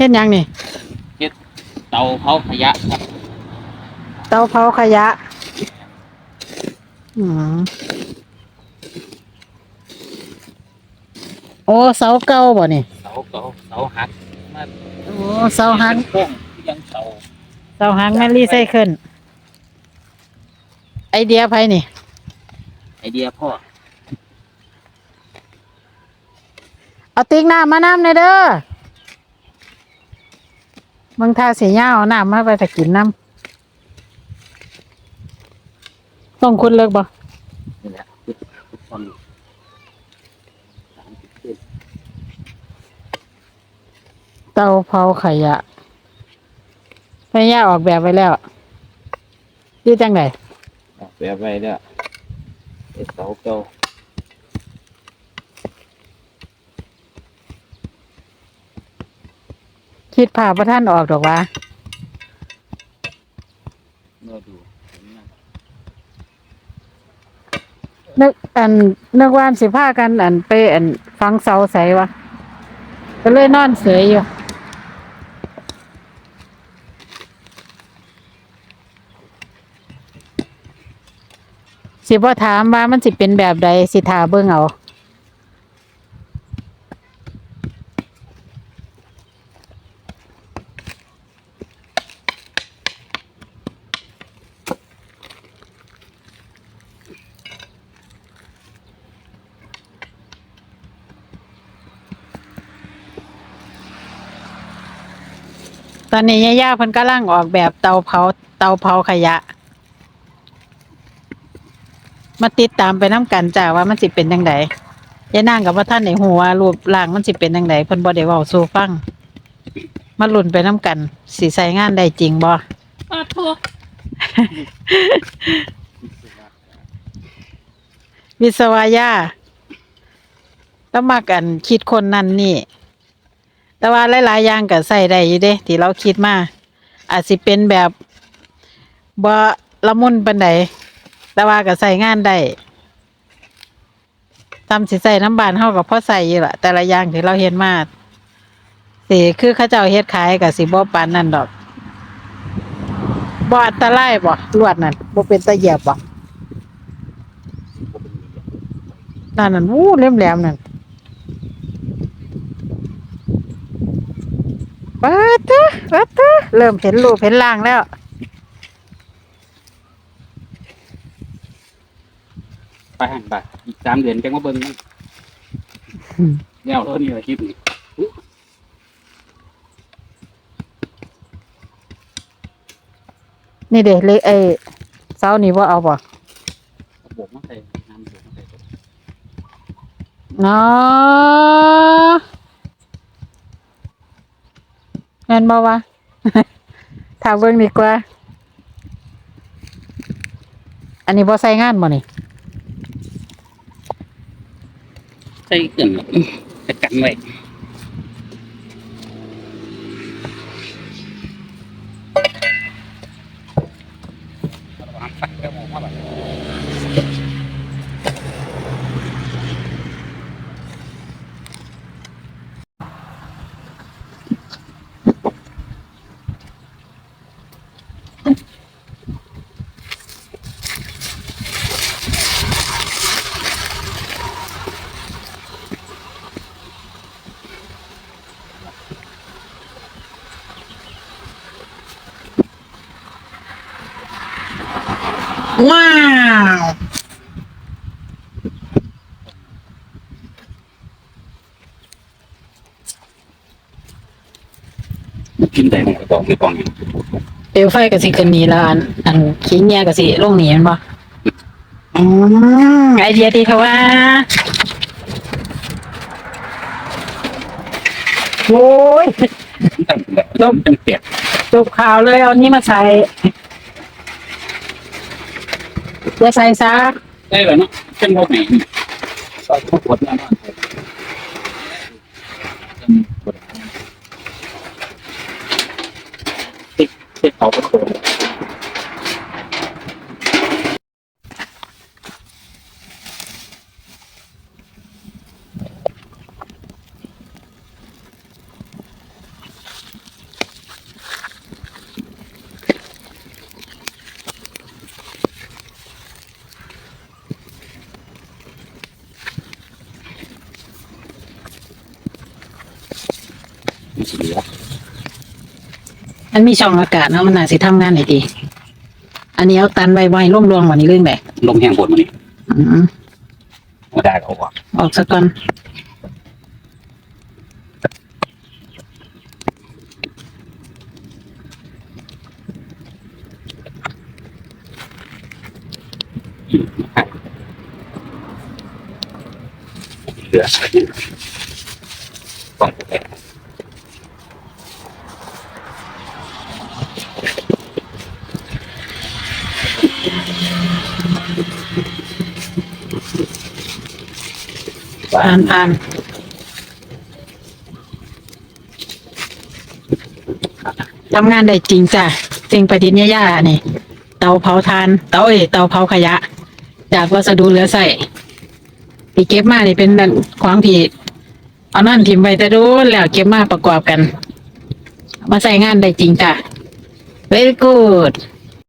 เฮ็ดหยังนี่เตาเผาขยะครับเตาเผาขยะ อืมโอ้เสาเก่าบ่นี่ เสาเก่าเสาหักมาโอ้เสาหักโค้งยังเสาเสาหักแม่นรีไซเคิลไอเดียไผนี่ ไอเดียพ่อเอาติ๊กน้ำมาน้ำในอยเด้อ มึงท่าสีเหย้าเอาน้ำมาไปถ้ากินน้ำต้องคุณเลิกบ่นี่แหละทุกคนสามสิบขึ้นเตาเผาขยะแม่ย่าออกแบบไว้แล้วดีจังไดออกแบบไว้แล้วไอเสาเก่า คิดภาพว่าท่านออกดอกว่าเมื่อดูเห็นนะนึกอันนึกว่าอันสิพากันอันไปอันฟังเสาใสวะก็เลยนอนเสยอยู่สิบ่ถามว่ามันสิเป็นแบบใดสิทาเบิ่งเอา ตอนนี้ย่าๆเพิ่นกำลังออกแบบเตาเผาเตาเผาขยะ มาติดตามไปน้ำกันจ้าว่ามันสิเป็นจังไดยายนางกับว่าท่านในหัวารูปร่างมันสิเป็นจังไดเพิ่นบ่ได้เว้าสู่ฟัง มาลุ้นไปน้ำกันสิใส่งานได้จริงบ่อ้าวทั่ววิศวะย่าแล้วมากันคิดคนนั่นนี่ แต่ว่าหลายๆอย่างก็ใส่ได้อยู่เด้ที่เราคิดมาอาจสิเป็นแบบบ่ละมุนปานใดแต่ว่าก็ใส่งานได้ทำสิใส่น้ำบานเฮากับพ่อใส่อยู่ละแต่ละอย่างที่เราเห็นมาสิคือเขาเจ้าเฮ็ดขายก็สิบ่ปานนั่นดอกบ่อันตรายบ่ลวดนั่นบ่เป็นตะเหยียบบ่นั่นนั่นวู้แหลมๆนั่น ปัดตะปัดตะเริ่มเห็นรูปเห็นร่างแล้ว ไปหันไปอีกสามเดือนจังว่าเบิ้งมันอืม แล้วเท่านี้ละคลิปนี้นี่เด้เลยไอ้เสานี่บ่เอาบ่บวกมาใส่น้ำบวกมาใส่ เนาะแม่ นบ่วะถามเบิ่งดีกว่า อันนี้บ่ใส่งานบ่นี่ใส่เกลือนจะกันไว้ระวังปักแล้วมองว่าแบบ ว้าวกินได้มันก็ต้องมีกล่องอยู่เปลวไฟก็สิขึ้นนี่แล้วอันอันขี้เงียก็สิลงนี่แม่นบ่อืมไอเดียดีค่ะว่า โอ้ยตั้งแบบต้มเป็นเปียกจบข่าวเลยเอานี่มาใส่ อย่าใส่ซะได้แล้วเนาะเป็นพวกไหนก็ทุกปวดแน่นอนติดติดเขาก็โดน มันสิเหลือมันมีช่องอากาศเนาะมันน่าสิทำงานได้ดี อันนี้เอาตันไว้ไว้ร่วงรวงๆวันนี้เรื่องแบบลมแห้งบนมันนี่อืมไม่ได้เขาว่าออกสักก่อนเหลือต้องไป ผ่านผ่านทำงานได้จริงจ้ะสิ่งประดิษฐ์เนี่ยานี่ เตาเผาทาน เตาเอเตาเผาขยะ จากวัสดุเหลือใส่ที่เก็บมานี่เป็นของที่เอานั่นทิมไว้แต่ดูแล้วเก็บมาประกอบกัน มาใส่งานได้จริงจ้ะ very good